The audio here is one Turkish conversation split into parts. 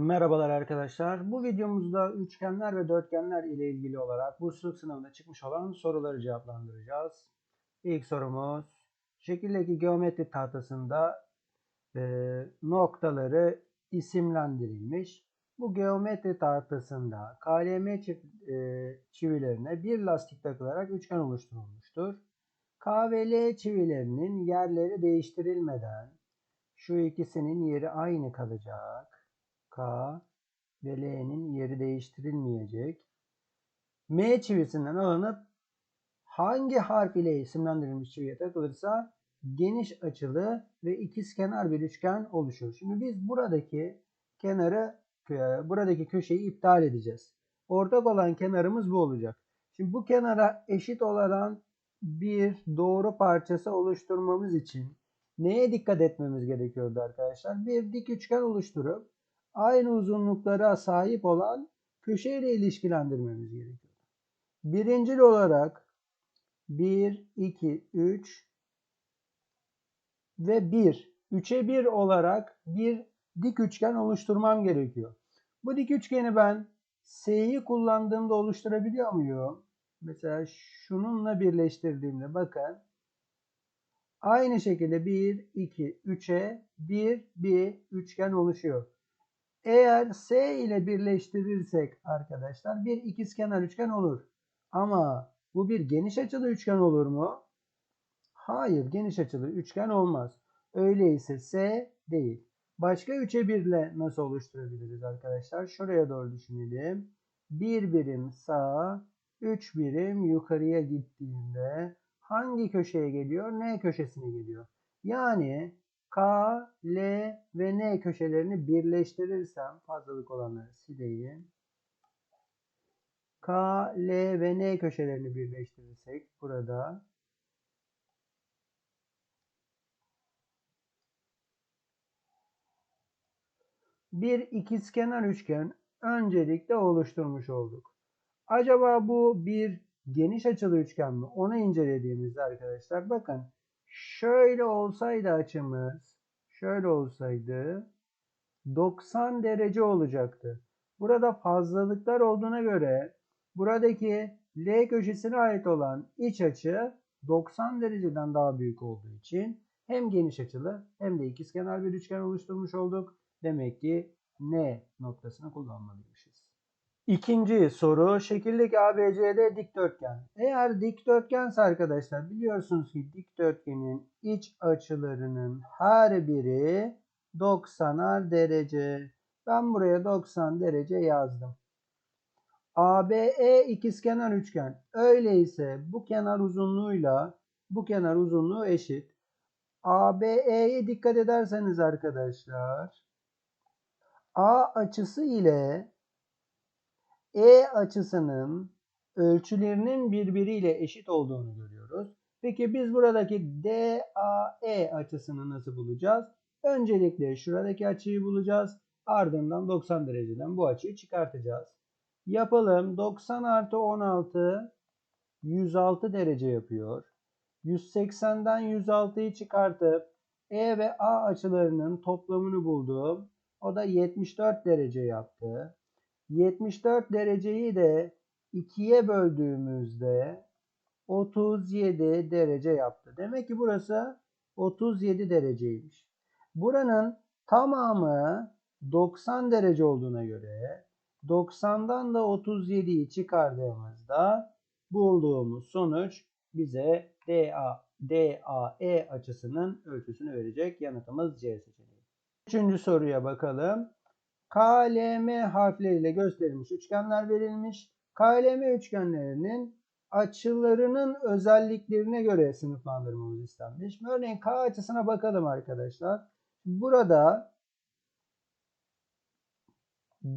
Merhabalar arkadaşlar. Bu videomuzda üçgenler ve dörtgenler ile ilgili olarak bursluluk sınavında çıkmış olan soruları cevaplandıracağız. İlk sorumuz şekildeki geometri tahtasında e, noktaları isimlendirilmiş. Bu geometri tahtasında KLM çift, e, çivilerine bir lastik takılarak üçgen oluşturulmuştur. K ve L çivilerinin yerleri değiştirilmeden şu ikisinin yeri aynı kalacak. K ve L'nin yeri değiştirilmeyecek. M çivisinden alınıp hangi harf ile isimlendirilmiş çiviye takılırsa geniş açılı ve ikizkenar bir üçgen oluşur. Şimdi biz buradaki kenarı buradaki köşeyi iptal edeceğiz. Ortak olan kenarımız bu olacak. Şimdi bu kenara eşit olan bir doğru parçası oluşturmamız için neye dikkat etmemiz gerekiyordu arkadaşlar? Bir dik üçgen oluşturup aynı uzunluklara sahip olan köşeyle ilişkilendirmemiz gerekiyor. Birincil olarak 1, 2, 3 ve 1. 3'e 1 olarak bir dik üçgen oluşturmam gerekiyor. Bu dik üçgeni ben S'yi kullandığımda oluşturabiliyor muyum? Mesela şununla birleştirdiğimde bakın. Aynı şekilde 1, 2, 3'e 1, bir üçgen oluşuyor. Eğer S ile birleştirirsek arkadaşlar bir ikizkenar üçgen olur. Ama bu bir geniş açılı üçgen olur mu? Hayır geniş açılı üçgen olmaz. Öyleyse S değil. Başka 3'e 1 ile nasıl oluşturabiliriz arkadaşlar? Şuraya doğru düşünelim. 1 birim sağa, 3 birim yukarıya gittiğinde hangi köşeye geliyor? N köşesine geliyor. Yani K, L ve N köşelerini birleştirirsem fazlalık olanları sileyim. K, L ve N köşelerini birleştirirsek burada bir ikizkenar üçgen öncelikle oluşturmuş olduk. Acaba bu bir geniş açılı üçgen mi? Onu incelediğimizde arkadaşlar bakın şöyle olsaydı açımız şöyle olsaydı 90 derece olacaktı. Burada fazlalıklar olduğuna göre buradaki L köşesine ait olan iç açı 90 dereceden daha büyük olduğu için hem geniş açılı hem de ikizkenar bir üçgen oluşturmuş olduk. Demek ki N noktasını kullanmalıymışız. İkinci soru şekildeki ABCD dikdörtgen. Eğer dikdörtgense arkadaşlar biliyorsunuz ki dikdörtgenin iç açılarının her biri 90'ar derece. Ben buraya 90 derece yazdım. ABE ikizkenar üçgen. Öyleyse bu kenar uzunluğuyla bu kenar uzunluğu eşit. ABE'ye dikkat ederseniz arkadaşlar A açısı ile E açısının ölçülerinin birbiriyle eşit olduğunu görüyoruz. Peki biz buradaki DAE açısını nasıl bulacağız? Öncelikle şuradaki açıyı bulacağız. Ardından 90 dereceden bu açıyı çıkartacağız. Yapalım. 90 artı 16 106 derece yapıyor. 180'den 106'yı çıkartıp E ve A açılarının toplamını buldum. O da 74 derece yaptı. 74 dereceyi de 2'ye böldüğümüzde 37 derece yaptı. Demek ki burası 37 dereceymiş. Buranın tamamı 90 derece olduğuna göre 90'dan da 37'yi çıkardığımızda bulduğumuz sonuç bize DA, DAE açısının ölçüsünü verecek. Yanıtımız C seçeneği. Üçüncü soruya bakalım. KLM harfleriyle gösterilmiş üçgenler verilmiş. KLM üçgenlerinin açılarının özelliklerine göre sınıflandırmamız istenmiş. Örneğin K açısına bakalım arkadaşlar. Burada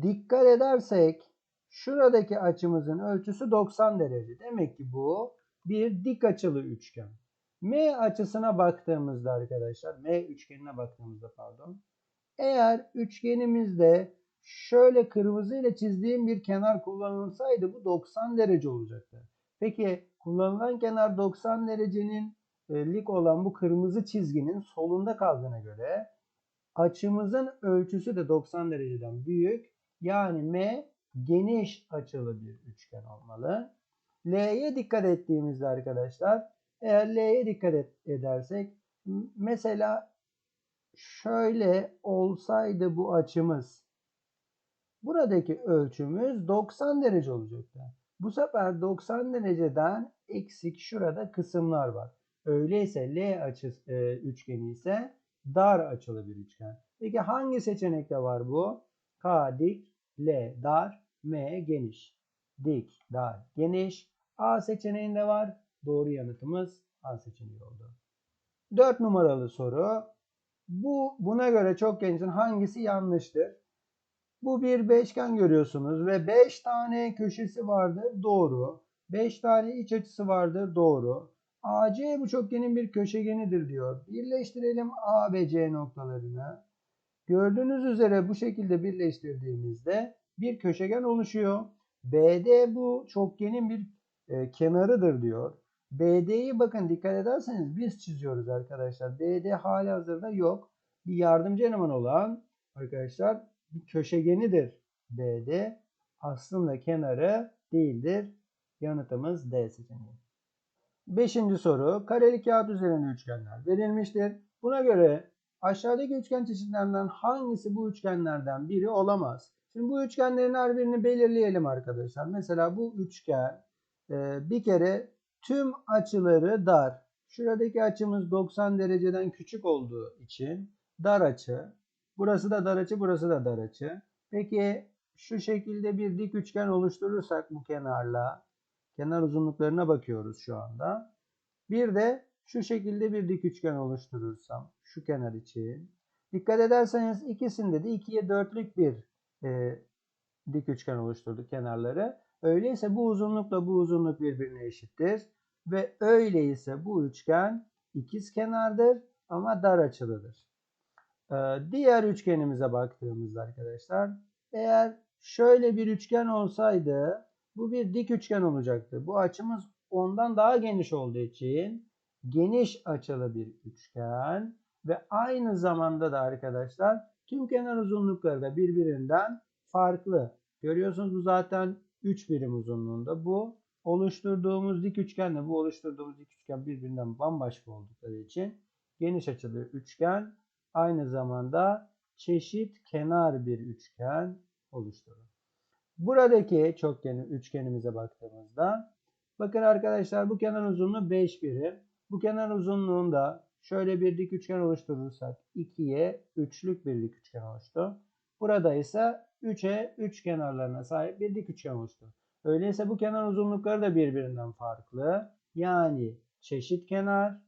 dikkat edersek şuradaki açımızın ölçüsü 90 derece. Demek ki bu bir dik açılı üçgen. M açısına baktığımızda arkadaşlar, M üçgenine baktığımızda pardon. Eğer üçgenimizde şöyle kırmızı ile çizdiğim bir kenar kullanılsaydı bu 90 derece olacaktı. Peki kullanılan kenar 90 derecenin e, lik olan bu kırmızı çizginin solunda kaldığına göre açımızın ölçüsü de 90 dereceden büyük. Yani M geniş açılı bir üçgen olmalı. L'ye dikkat ettiğimizde arkadaşlar eğer L'ye dikkat edersek mesela şöyle olsaydı bu açımız buradaki ölçümüz 90 derece olacaktı. Bu sefer 90 dereceden eksik şurada kısımlar var. Öyleyse L açı e, üçgeni ise dar açılı bir üçgen. Peki hangi seçenekte var bu? K dik, L dar, M geniş. Dik, dar, geniş. A seçeneğinde var. Doğru yanıtımız A seçeneği oldu. 4 numaralı soru. Bu buna göre çok gençin hangisi yanlıştır? Bu bir beşgen görüyorsunuz ve 5 tane köşesi vardır. Doğru. 5 tane iç açısı vardır. Doğru. AC bu çokgenin bir köşegenidir diyor. Birleştirelim A ve C noktalarını. Gördüğünüz üzere bu şekilde birleştirdiğimizde bir köşegen oluşuyor. BD bu çokgenin bir e, kenarıdır diyor. BD'yi bakın dikkat ederseniz biz çiziyoruz arkadaşlar. BD hali hazırda yok. Bir yardımcı eleman olan arkadaşlar bir köşegenidir BD. Aslında kenarı değildir. Yanıtımız D seçeneği. Beşinci soru. Kareli kağıt üzerinde üçgenler verilmiştir. Buna göre aşağıdaki üçgen çeşitlerinden hangisi bu üçgenlerden biri olamaz? Şimdi bu üçgenlerin her birini belirleyelim arkadaşlar. Mesela bu üçgen e, bir kere tüm açıları dar. Şuradaki açımız 90 dereceden küçük olduğu için dar açı. Burası da dar açı, burası da dar açı. Peki şu şekilde bir dik üçgen oluşturursak bu kenarla kenar uzunluklarına bakıyoruz şu anda. Bir de şu şekilde bir dik üçgen oluşturursam şu kenar için. Dikkat ederseniz ikisinde de 2'ye 4'lük bir e, dik üçgen oluşturduk kenarları. Öyleyse bu uzunlukla bu uzunluk birbirine eşittir. Ve öyleyse bu üçgen ikiz kenardır ama dar açılıdır. Ee, diğer üçgenimize baktığımızda arkadaşlar eğer şöyle bir üçgen olsaydı bu bir dik üçgen olacaktı. Bu açımız ondan daha geniş olduğu için geniş açılı bir üçgen ve aynı zamanda da arkadaşlar tüm kenar uzunlukları da birbirinden farklı. Görüyorsunuz bu zaten 3 birim uzunluğunda. Bu oluşturduğumuz dik üçgenle bu oluşturduğumuz dik üçgen birbirinden bambaşka oldukları için geniş açılı üçgen aynı zamanda çeşit kenar bir üçgen oluşturur. Buradaki çokgenin üçgenimize baktığımızda bakın arkadaşlar bu kenar uzunluğu 5 birim. Bu kenar uzunluğunda şöyle bir dik üçgen oluşturursak 2'ye 3'lük bir dik üçgen oluştu. Burada ise 3'e 3 kenarlarına sahip bir dik üçgen oluştu. Öyleyse bu kenar uzunlukları da birbirinden farklı. Yani çeşit kenar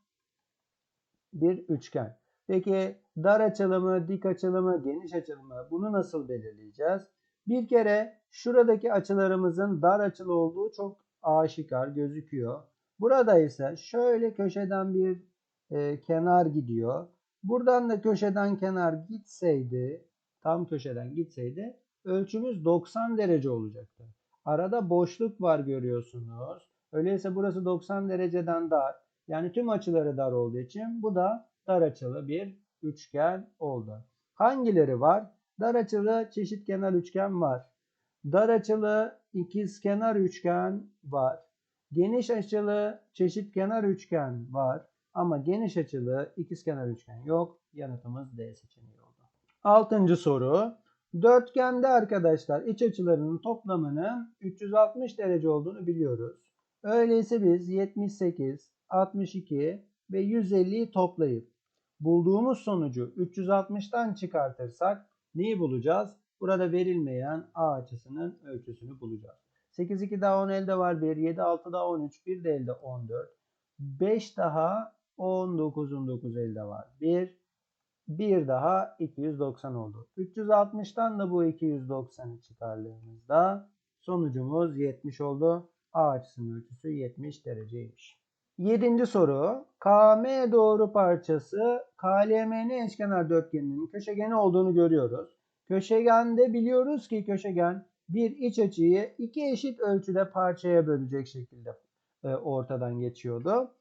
bir üçgen. Peki dar açılımı, dik açılımı, geniş açılımı bunu nasıl belirleyeceğiz? Bir kere şuradaki açılarımızın dar açılı olduğu çok aşikar gözüküyor. Burada ise şöyle köşeden bir e, kenar gidiyor. Buradan da köşeden kenar gitseydi, tam köşeden gitseydi ölçümüz 90 derece olacaktı. Arada boşluk var görüyorsunuz. Öyleyse burası 90 dereceden dar. Yani tüm açıları dar olduğu için bu da dar açılı bir üçgen oldu. Hangileri var? Dar açılı çeşit kenar üçgen var. Dar açılı ikiz kenar üçgen var. Geniş açılı çeşit kenar üçgen var. Ama geniş açılı ikiz kenar üçgen yok. Yanıtımız D seçeneği oldu. Altıncı soru. Dörtgende arkadaşlar iç açılarının toplamının 360 derece olduğunu biliyoruz. Öyleyse biz 78, 62 ve 150'yi toplayıp bulduğumuz sonucu 360'tan çıkartırsak neyi bulacağız? Burada verilmeyen A açısının ölçüsünü bulacağız. 8 2 daha 10 elde var 1, 7 6 daha 13, 1 de elde 14. 5 daha 19'un 9 elde var. 1, bir daha 290 oldu. 360'tan da bu 290'ı çıkardığımızda sonucumuz 70 oldu. A açısının ölçüsü 70 dereceymiş. Yedinci soru. KM doğru parçası KLMN eşkenar dörtgeninin köşegeni olduğunu görüyoruz. Köşegende biliyoruz ki köşegen bir iç açıyı iki eşit ölçüde parçaya bölecek şekilde e, ortadan geçiyordu.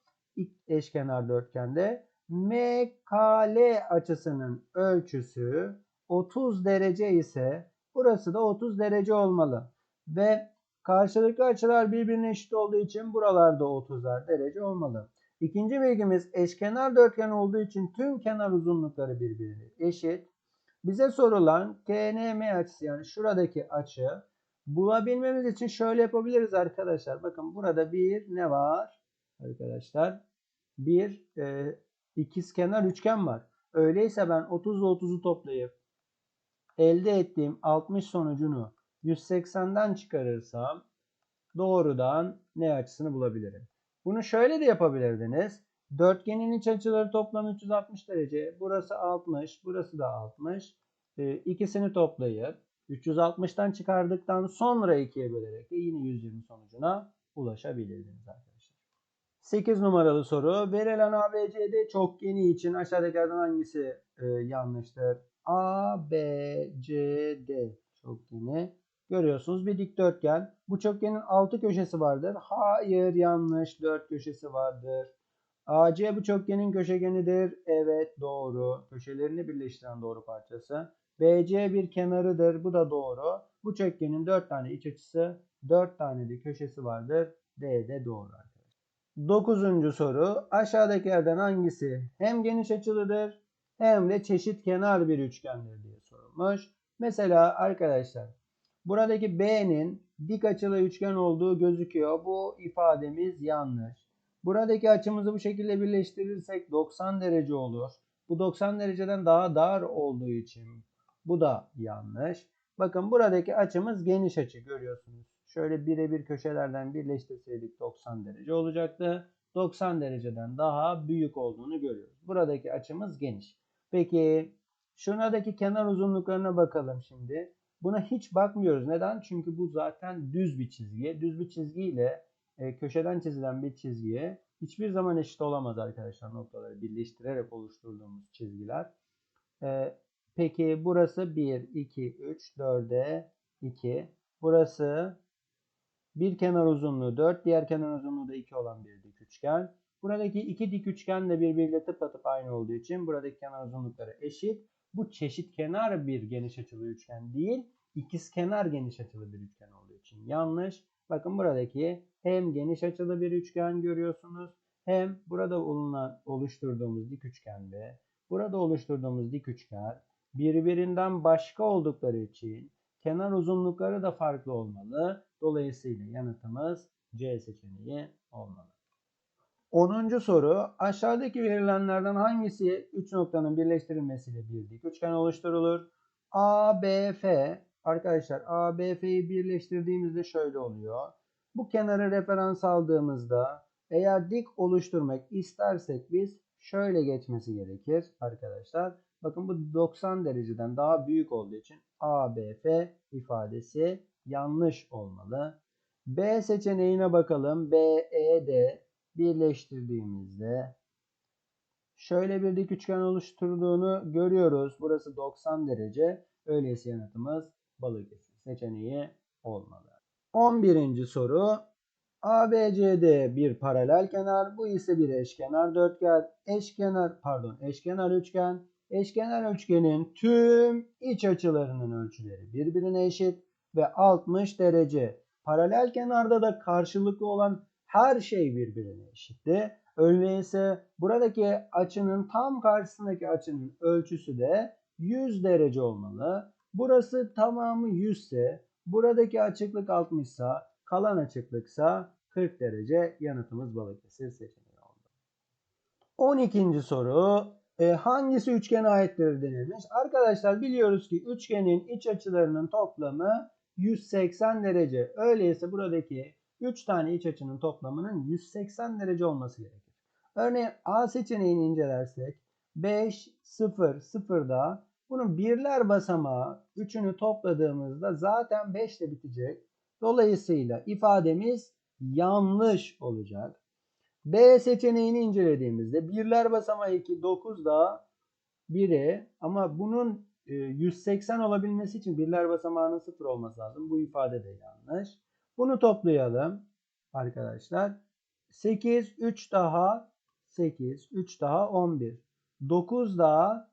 Eşkenar dörtgende. MKL açısının ölçüsü 30 derece ise burası da 30 derece olmalı. Ve karşılıklı açılar birbirine eşit olduğu için buralarda 30'ar derece olmalı. İkinci bilgimiz eşkenar dörtgen olduğu için tüm kenar uzunlukları birbirine eşit. Bize sorulan KNM açısı yani şuradaki açı bulabilmemiz için şöyle yapabiliriz arkadaşlar. Bakın burada bir ne var arkadaşlar? Bir e, ikizkenar üçgen var. Öyleyse ben 30 ile 30'u toplayıp elde ettiğim 60 sonucunu 180'den çıkarırsam doğrudan ne açısını bulabilirim. Bunu şöyle de yapabilirdiniz. Dörtgenin iç açıları toplam 360 derece. Burası 60, burası da 60. E, ikisini toplayıp 360'tan çıkardıktan sonra 2'ye bölerek de yine 120 sonucuna ulaşabilirdiniz arkadaşlar. 8 numaralı soru. Verilen ABCD çokgeni için aşağıdakilerden hangisi e, yanlıştır? ABCD çokgeni. Görüyorsunuz bir dikdörtgen. Bu çokgenin 6 köşesi vardır. Hayır yanlış 4 köşesi vardır. AC bu çokgenin köşegenidir. Evet doğru. Köşelerini birleştiren doğru parçası. BC bir kenarıdır. Bu da doğru. Bu çokgenin 4 tane iç açısı, 4 tane de köşesi vardır. D de doğru 9. soru. Aşağıdakilerden hangisi hem geniş açılıdır hem de çeşit kenar bir üçgendir diye sorulmuş. Mesela arkadaşlar buradaki B'nin dik açılı üçgen olduğu gözüküyor. Bu ifademiz yanlış. Buradaki açımızı bu şekilde birleştirirsek 90 derece olur. Bu 90 dereceden daha dar olduğu için bu da yanlış. Bakın buradaki açımız geniş açı görüyorsunuz. Şöyle birebir köşelerden birleştirseydik 90 derece olacaktı. 90 dereceden daha büyük olduğunu görüyoruz. Buradaki açımız geniş. Peki şuradaki kenar uzunluklarına bakalım şimdi. Buna hiç bakmıyoruz. Neden? Çünkü bu zaten düz bir çizgi. Düz bir çizgiyle e, köşeden çizilen bir çizgiye hiçbir zaman eşit olamaz arkadaşlar noktaları birleştirerek oluşturduğumuz çizgiler. E, peki burası 1, 2, 3, 4'e 2. Burası bir kenar uzunluğu 4, diğer kenar uzunluğu da 2 olan bir dik üçgen. Buradaki iki dik üçgen de birbiriyle tıpatıp aynı olduğu için buradaki kenar uzunlukları eşit. Bu çeşit kenar bir geniş açılı üçgen değil, ikizkenar geniş açılı bir üçgen olduğu için yanlış. Bakın buradaki hem geniş açılı bir üçgen görüyorsunuz hem burada olunan, oluşturduğumuz dik üçgende burada oluşturduğumuz dik üçgen birbirinden başka oldukları için kenar uzunlukları da farklı olmalı. Dolayısıyla yanıtımız C seçeneği olmalı. 10. soru aşağıdaki verilenlerden hangisi 3 noktanın birleştirilmesiyle bir dik üçgen oluşturulur? ABF arkadaşlar ABF'yi birleştirdiğimizde şöyle oluyor. Bu kenarı referans aldığımızda eğer dik oluşturmak istersek biz şöyle geçmesi gerekir arkadaşlar. Bakın bu 90 dereceden daha büyük olduğu için ABF ifadesi yanlış olmalı. B seçeneğine bakalım. BED birleştirdiğimizde şöyle bir dik üçgen oluşturduğunu görüyoruz. Burası 90 derece. Öyleyse yanıtımız Balıkesir seçeneği olmalı. 11. soru. ABCD bir paralel kenar, bu ise bir eşkenar dörtgen, eşkenar pardon, eşkenar üçgen. Eşkenar üçgenin tüm iç açılarının ölçüleri birbirine eşit ve 60 derece. Paralel kenarda da karşılıklı olan her şey birbirine eşitti. Öyleyse buradaki açının tam karşısındaki açının ölçüsü de 100 derece olmalı. Burası tamamı 100 ise buradaki açıklık 60 ise kalan açıklıksa 40 derece yanıtımız Balıkesir seçeneği oldu. 12. soru e, hangisi üçgene aittir denilmiş. Arkadaşlar biliyoruz ki üçgenin iç açılarının toplamı 180 derece. Öyleyse buradaki 3 tane iç açının toplamının 180 derece olması gerekir. Örneğin A seçeneğini incelersek 5, 0, 0'da bunun birler basamağı 3'ünü topladığımızda zaten 5 ile bitecek. Dolayısıyla ifademiz yanlış olacak. B seçeneğini incelediğimizde birler basamağı 2, 9 da 1'e ama bunun 180 olabilmesi için birler basamağının 0 olması lazım. Bu ifade de yanlış. Bunu toplayalım arkadaşlar. 8, 3 daha 8, 3 daha 11. 9 daha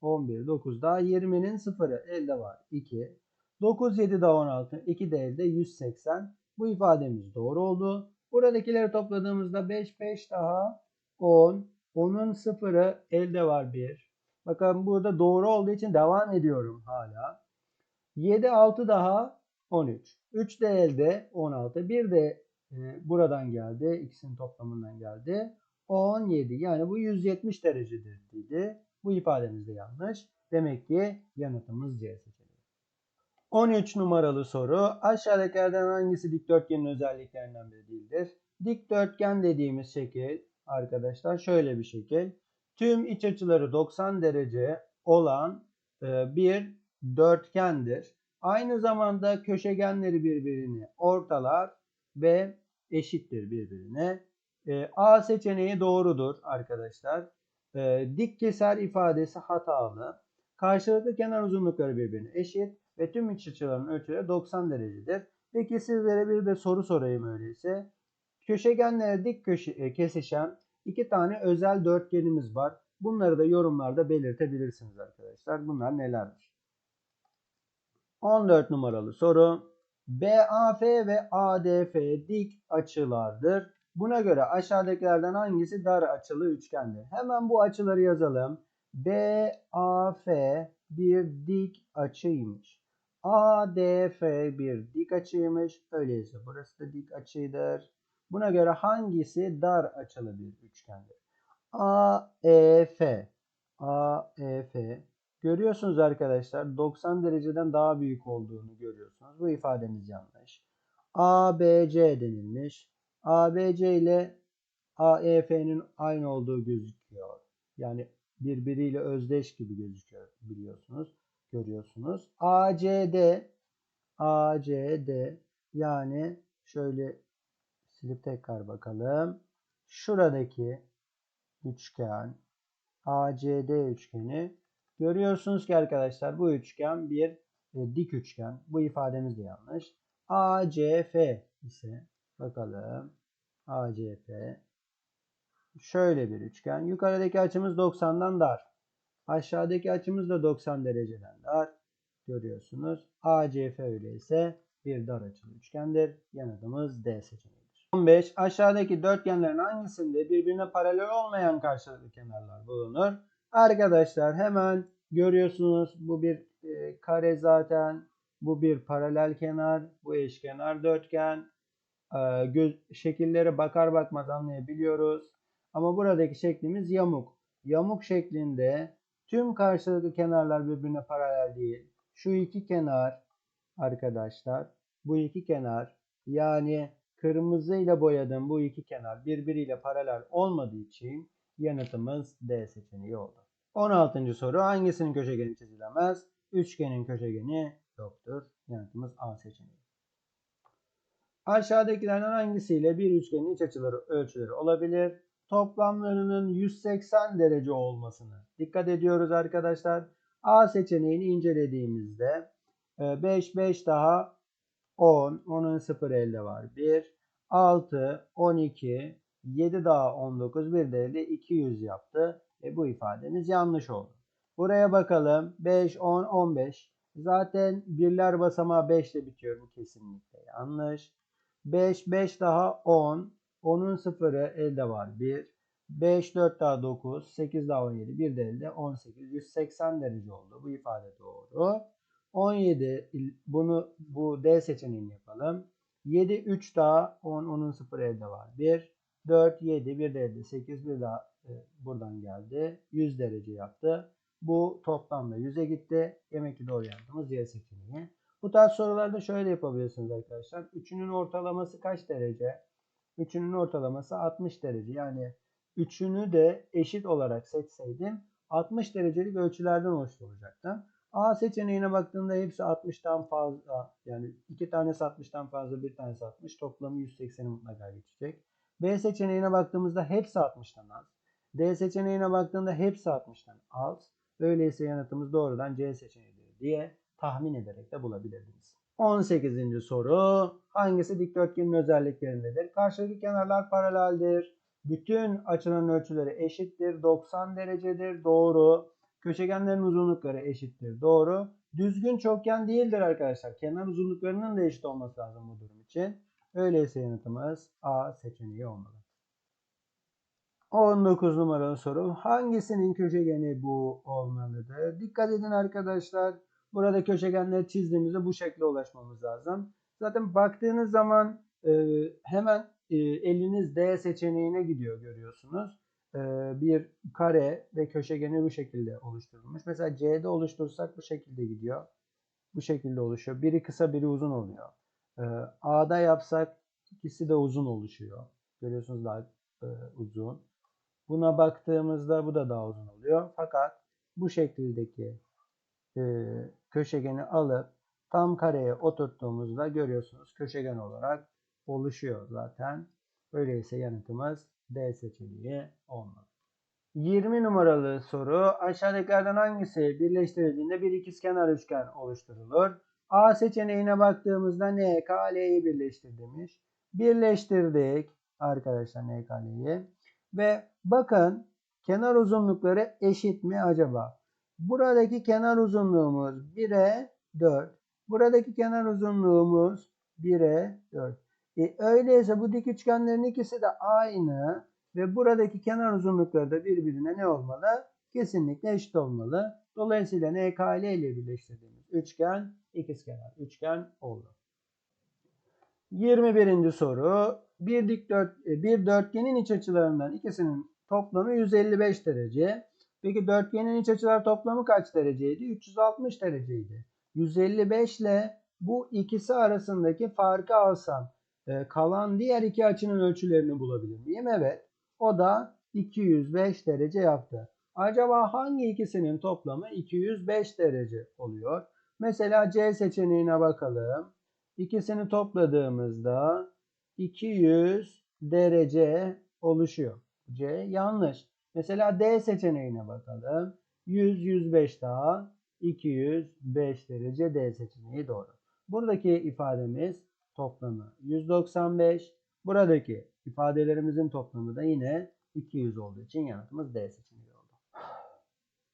11, 9 daha 20'nin sıfırı elde var 2. 9, 7 daha 16, 2 de elde 180. Bu ifademiz doğru oldu. Buradakileri topladığımızda 5, 5 daha 10. 10'un sıfırı elde var 1. Bakın burada doğru olduğu için devam ediyorum hala. 7, 6 daha 13. 3 de elde 16. 1 de e, buradan geldi. İkisinin toplamından geldi. 17. Yani bu 170 derecedir dedi. Bu ifademiz de yanlış. Demek ki yanıtımız C seçeneği. 13 numaralı soru. Aşağıdakilerden hangisi dikdörtgenin özelliklerinden biri değildir? Dikdörtgen dediğimiz şekil arkadaşlar şöyle bir şekil. Tüm iç açıları 90 derece olan e, bir dörtgendir. Aynı zamanda köşegenleri birbirini ortalar ve eşittir birbirine. E, A seçeneği doğrudur arkadaşlar. E, dik keser ifadesi hatalı. Karşılıklı kenar uzunlukları birbirine eşit ve tüm iç açıların ölçüleri 90 derecedir. Peki sizlere bir de soru sorayım öyleyse. Köşegenlere dik köşe, kesişen iki tane özel dörtgenimiz var. Bunları da yorumlarda belirtebilirsiniz arkadaşlar. Bunlar nelerdir? 14 numaralı soru. BAF ve ADF dik açılardır. Buna göre aşağıdakilerden hangisi dar açılı üçgendir? Hemen bu açıları yazalım. BAF bir dik açıymış. ADF bir dik açıymış. Öyleyse burası da dik açıdır. Buna göre hangisi dar açılı bir üçgendir? AEF AEF Görüyorsunuz arkadaşlar 90 dereceden daha büyük olduğunu görüyorsunuz. Bu ifademiz yanlış. ABC denilmiş. ABC ile AEF'nin aynı olduğu gözüküyor. Yani birbiriyle özdeş gibi gözüküyor biliyorsunuz. Görüyorsunuz. ACD ACD yani şöyle silip tekrar bakalım. Şuradaki üçgen ACD üçgeni Görüyorsunuz ki arkadaşlar bu üçgen bir e, dik üçgen. Bu ifademiz de yanlış. ACF ise bakalım. ACF şöyle bir üçgen. Yukarıdaki açımız 90'dan dar. Aşağıdaki açımız da 90 dereceden dar. Görüyorsunuz. ACF öyleyse bir dar açılı üçgendir. Yanıtımız D seçeneğidir. 15. Aşağıdaki dörtgenlerin hangisinde birbirine paralel olmayan karşılıklı kenarlar bulunur? Arkadaşlar hemen görüyorsunuz bu bir e, kare zaten. Bu bir paralel kenar. Bu eşkenar dörtgen. E, göz, şekillere bakar bakmaz anlayabiliyoruz. Ama buradaki şeklimiz yamuk. Yamuk şeklinde tüm karşılıklı kenarlar birbirine paralel değil. Şu iki kenar arkadaşlar. Bu iki kenar yani kırmızı ile boyadığım bu iki kenar birbiriyle paralel olmadığı için yanıtımız D seçeneği oldu. 16. soru hangisinin köşegeni çizilemez? Üçgenin köşegeni yoktur. Yanıtımız A seçeneği. Aşağıdakilerden hangisiyle bir üçgenin iç açıları ölçüleri olabilir? Toplamlarının 180 derece olmasını dikkat ediyoruz arkadaşlar. A seçeneğini incelediğimizde 5 e, 5 daha 10. Onun 0 elde var. 1 6 12 7 daha 19 bir de elde 200 yaptı. E, bu ifademiz yanlış oldu. Buraya bakalım. 5, 10, 15. Zaten birler basamağı 5 ile bitiyor. Bu kesinlikle yanlış. 5, 5 daha 10. 10'un sıfırı elde var 1. 5, 4 daha 9. 8 daha 17. Bir de elde 18. 180 derece oldu. Bu ifade doğru. 17 bunu bu D seçeneğini yapalım. 7, 3 daha 10. 10'un sıfırı elde var 1. 4, 7, bir de elde 8. Bir daha e, buradan geldi. 100 derece yaptı. Bu toplamda 100'e gitti. Demek ki doğru yanıtımız Y seçeneği. Bu tarz sorularda şöyle yapabilirsiniz arkadaşlar. Üçünün ortalaması kaç derece? Üçünün ortalaması 60 derece. Yani üçünü de eşit olarak seçseydim 60 derecelik ölçülerden oluşturacaktım. A seçeneğine baktığında hepsi 60'tan fazla yani iki tanesi 60'tan fazla bir tanesi 60 toplamı 180'i mutlaka geçecek. B seçeneğine baktığımızda hepsi 60'tan az. D seçeneğine baktığında hepsi 60'tan az. Öyleyse yanıtımız doğrudan C seçeneğidir diye tahmin ederek de bulabilirdiniz. 18. soru hangisi dikdörtgenin özelliklerindedir? Karşılıklı kenarlar paraleldir. Bütün açıların ölçüleri eşittir. 90 derecedir. Doğru. Köşegenlerin uzunlukları eşittir. Doğru. Düzgün çokgen değildir arkadaşlar. Kenar uzunluklarının da eşit olması lazım bu durum için. Öyleyse yanıtımız A seçeneği olmalı. 19 numaralı soru. Hangisinin köşegeni bu olmalıdır? Dikkat edin arkadaşlar. Burada köşegenleri çizdiğimizde bu şekle ulaşmamız lazım. Zaten baktığınız zaman e, hemen e, eliniz D seçeneğine gidiyor görüyorsunuz. E, bir kare ve köşegeni bu şekilde oluşturulmuş. Mesela C'de oluştursak bu şekilde gidiyor. Bu şekilde oluşuyor. Biri kısa biri uzun oluyor. E, A'da yapsak ikisi de uzun oluşuyor. Görüyorsunuz daha e, uzun. Buna baktığımızda bu da daha uzun oluyor. Fakat bu şekildeki köşegeni alıp tam kareye oturttuğumuzda görüyorsunuz köşegen olarak oluşuyor zaten. Öyleyse yanıtımız D seçeneği olmalı. 20 numaralı soru aşağıdakilerden hangisi birleştirildiğinde bir ikizkenar üçgen oluşturulur? A seçeneğine baktığımızda N, K, L'yi birleştir demiş. Birleştirdik arkadaşlar N, K, L'yi. Ve bakın kenar uzunlukları eşit mi acaba? Buradaki kenar uzunluğumuz 1'e 4. Buradaki kenar uzunluğumuz 1'e 4. E, öyleyse bu dik üçgenlerin ikisi de aynı ve buradaki kenar uzunlukları da birbirine ne olmalı? Kesinlikle eşit olmalı. Dolayısıyla NKL ile birleştirdiğimiz üçgen ikizkenar üçgen oldu. 21. soru. Bir dikdört bir dörtgenin iç açılarından ikisinin toplamı 155 derece. Peki dörtgenin iç açılar toplamı kaç dereceydi? 360 dereceydi. 155 ile bu ikisi arasındaki farkı alsam e, kalan diğer iki açının ölçülerini bulabilir miyim? Evet. O da 205 derece yaptı. Acaba hangi ikisinin toplamı 205 derece oluyor? Mesela C seçeneğine bakalım. İkisini topladığımızda 200 derece oluşuyor. C yanlış. Mesela D seçeneğine bakalım. 100, 105 daha 205 derece D seçeneği doğru. Buradaki ifademiz toplamı 195. Buradaki ifadelerimizin toplamı da yine 200 olduğu için yanıtımız D seçeneği oldu.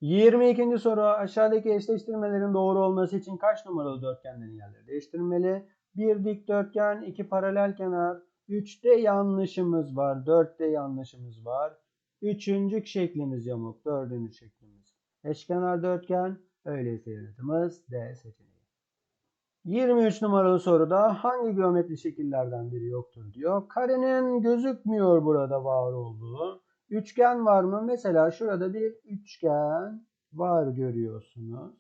22. soru aşağıdaki eşleştirmelerin doğru olması için kaç numaralı dörtgenlerin yerleri değiştirilmeli? Bir dikdörtgen, iki paralel kenar, 3'te yanlışımız var, 4'te yanlışımız var. Üçüncü şeklimiz yamuk, dördüncü şeklimiz eşkenar dörtgen. Öyleyse yanıtımız D seçeneği. 23 numaralı soruda hangi geometri şekillerden biri yoktur diyor. Karenin gözükmüyor burada var olduğu. Üçgen var mı? Mesela şurada bir üçgen var görüyorsunuz.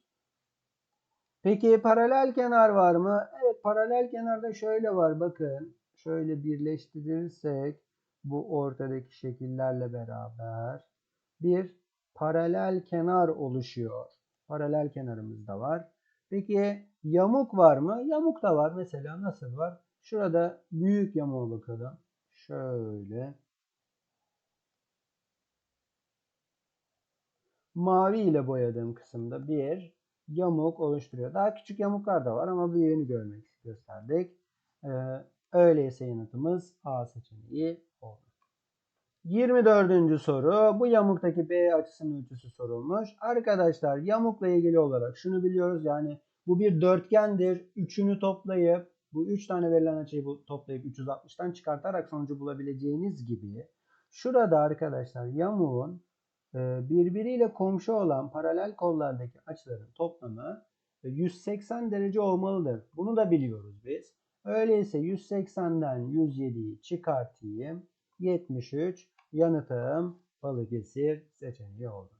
Peki paralel kenar var mı? Evet paralel kenarda şöyle var bakın. Şöyle birleştirirsek bu ortadaki şekillerle beraber bir paralel kenar oluşuyor. Paralel kenarımız da var. Peki yamuk var mı? Yamuk da var. Mesela nasıl var? Şurada büyük yamuğa bakalım. Şöyle. Mavi ile boyadığım kısımda bir yamuk oluşturuyor. Daha küçük yamuklar da var ama büyüğünü görmek gösterdik. Ee, öyleyse yanıtımız A seçeneği oldu. 24. soru. Bu yamuktaki B açısının ölçüsü sorulmuş. Arkadaşlar yamukla ilgili olarak şunu biliyoruz. Yani bu bir dörtgendir. Üçünü toplayıp bu üç tane verilen açıyı toplayıp 360'tan çıkartarak sonucu bulabileceğiniz gibi şurada arkadaşlar yamuğun e, birbiriyle komşu olan paralel kollardaki açıların toplamı 180 e, derece olmalıdır. Bunu da biliyoruz biz. Öyleyse 180'den 107'yi çıkartayım. 73 yanıtım Balıkesir seçeneği oldu.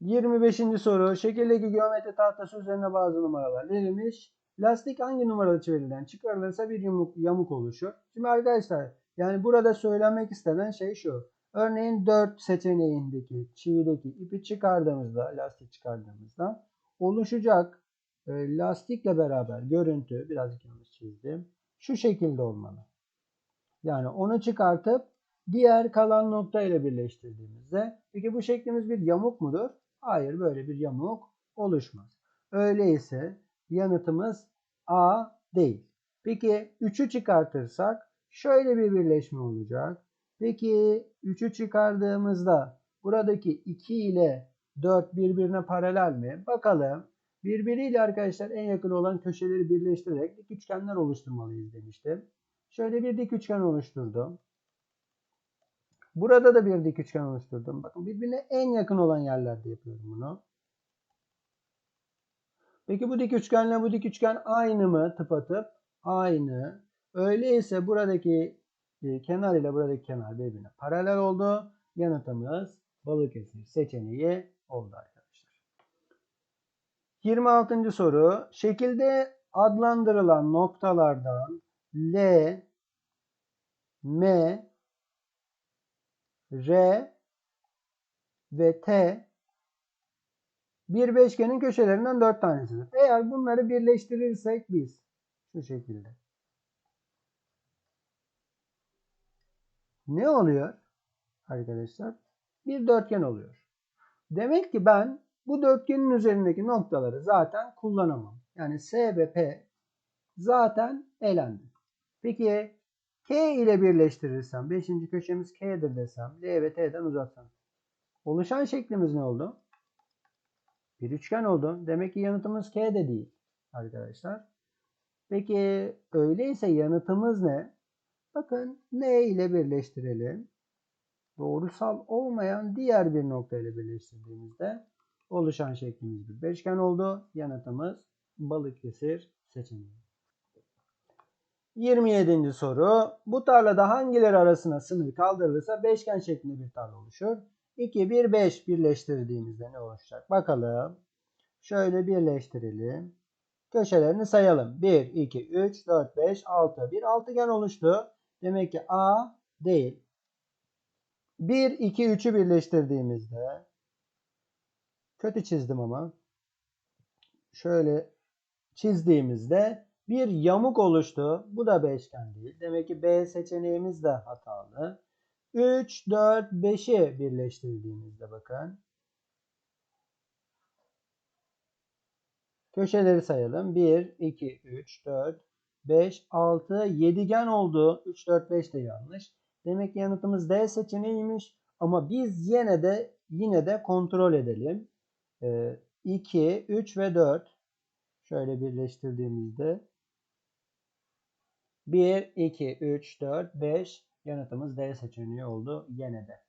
25. soru. Şekildeki geometri tahtası üzerine bazı numaralar verilmiş. Lastik hangi numaralı çeviriden çıkarılırsa bir yamuk, yamuk oluşur. Şimdi arkadaşlar yani burada söylenmek istenen şey şu. Örneğin 4 seçeneğindeki çivideki ipi çıkardığımızda, lastik çıkardığımızda oluşacak e, lastikle beraber görüntü, birazcık yanlış çizdim. Şu şekilde olmalı. Yani onu çıkartıp diğer kalan nokta ile birleştirdiğimizde peki bu şeklimiz bir yamuk mudur? Hayır böyle bir yamuk oluşmaz. Öyleyse yanıtımız A değil. Peki 3'ü çıkartırsak şöyle bir birleşme olacak. Peki 3'ü çıkardığımızda buradaki 2 ile 4 birbirine paralel mi? Bakalım. Birbiriyle arkadaşlar en yakın olan köşeleri birleştirerek dik üçgenler oluşturmalıyız demiştim. Şöyle bir dik üçgen oluşturdum. Burada da bir dik üçgen oluşturdum. Bakın birbirine en yakın olan yerlerde yapıyorum bunu. Peki bu dik üçgenle bu dik üçgen aynı mı tıpatıp? Aynı. Öyleyse buradaki e, kenar ile buradaki kenar birbirine paralel oldu. Yanıtımız Balıkesir seçeneği oldu arkadaşlar. 26. soru. Şekilde adlandırılan noktalardan L, M, R ve T bir beşgenin köşelerinden dört tanesidir. Eğer bunları birleştirirsek biz şu şekilde. Ne oluyor arkadaşlar? Bir dörtgen oluyor. Demek ki ben bu dörtgenin üzerindeki noktaları zaten kullanamam. Yani S ve P zaten elendi. Peki K ile birleştirirsem, 5. köşemiz K'dir desem, L ve T'den uzatsam. Oluşan şeklimiz ne oldu? Bir üçgen oldu. Demek ki yanıtımız K de değil arkadaşlar. Peki öyleyse yanıtımız ne? Bakın N ile birleştirelim. Doğrusal olmayan diğer bir nokta ile birleştirdiğimizde oluşan şeklimiz bir beşgen oldu. Yanıtımız Balıkesir seçeneği. 27. soru. Bu tarlada hangileri arasına sınır kaldırılırsa beşgen şeklinde bir tarla oluşur. 2, 1, 5 birleştirdiğimizde ne oluşacak? Bakalım. Şöyle birleştirelim. Köşelerini sayalım. 1, 2, 3, 4, 5, 6. Bir altıgen oluştu. Demek ki A değil. 1, 2, 3'ü birleştirdiğimizde kötü çizdim ama şöyle çizdiğimizde bir yamuk oluştu. Bu da beşgen değil. Demek ki B seçeneğimiz de hatalı. 3, 4, 5'i birleştirdiğimizde bakın. Köşeleri sayalım. 1, 2, 3, 4, 5, 6, 7gen oldu. 3, 4, 5 de yanlış. Demek ki yanıtımız D seçeneğiymiş. Ama biz yine de yine de kontrol edelim. 2, 3 ve 4 şöyle birleştirdiğimizde 1, 2, 3, 4, 5 yanıtımız D seçeneği oldu yine de.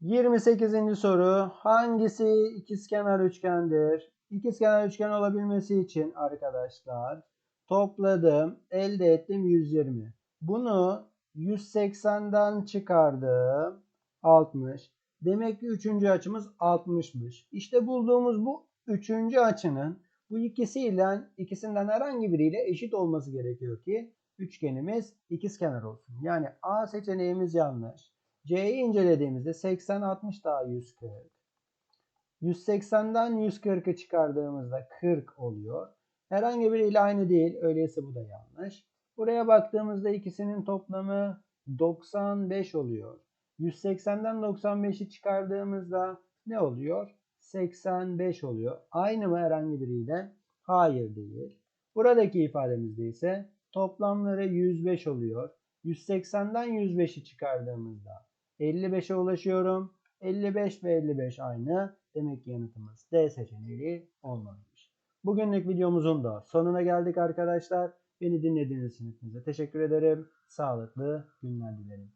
28. soru hangisi ikizkenar üçgendir? İkizkenar üçgen olabilmesi için arkadaşlar topladım elde ettim 120. Bunu 180'den çıkardım 60. Demek ki üçüncü açımız 60'mış. İşte bulduğumuz bu üçüncü açının bu ikisiyle ikisinden herhangi biriyle eşit olması gerekiyor ki üçgenimiz ikizkenar olsun. Yani A seçeneğimiz yanlış. C'yi incelediğimizde 80 60 daha 140. 180'den 140'ı çıkardığımızda 40 oluyor. Herhangi biriyle aynı değil. Öyleyse bu da yanlış. Buraya baktığımızda ikisinin toplamı 95 oluyor. 180'den 95'i çıkardığımızda ne oluyor? 85 oluyor. Aynı mı herhangi biriyle? Hayır değil. Buradaki ifademizde ise toplamları 105 oluyor. 180'den 105'i çıkardığımızda 55'e ulaşıyorum. 55 ve 55 aynı. Demek ki yanıtımız D seçeneği olmalıymış. Bugünlük videomuzun da sonuna geldik arkadaşlar. Beni dinlediğiniz için teşekkür ederim. Sağlıklı günler dilerim.